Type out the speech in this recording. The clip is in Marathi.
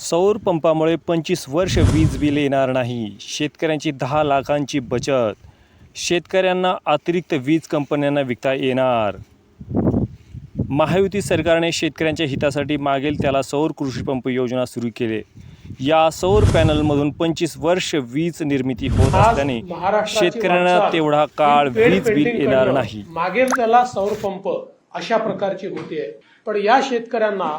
सौर पंपामुळे पंचवीस वर्ष वीज बिल येणार नाही. शेतकऱ्यांची दहा लाखांची बचत. शेतकऱ्यांना अतिरिक्त वीज कंपन्यांना विकता येणार. महायुती सरकारने शेतकऱ्यांच्या हितासाठी मागेल त्याला सौर कृषी पंप योजना सुरू केली. या सौर पॅनलमधून पंचवीस वर्ष वीज निर्मिती होत असल्याने शेतकऱ्यांना तेवढा काळ वीज बिल येणार नाही. मागेल त्याला सौर पंप अशा प्रकारची होती. पण या शेतकऱ्यांना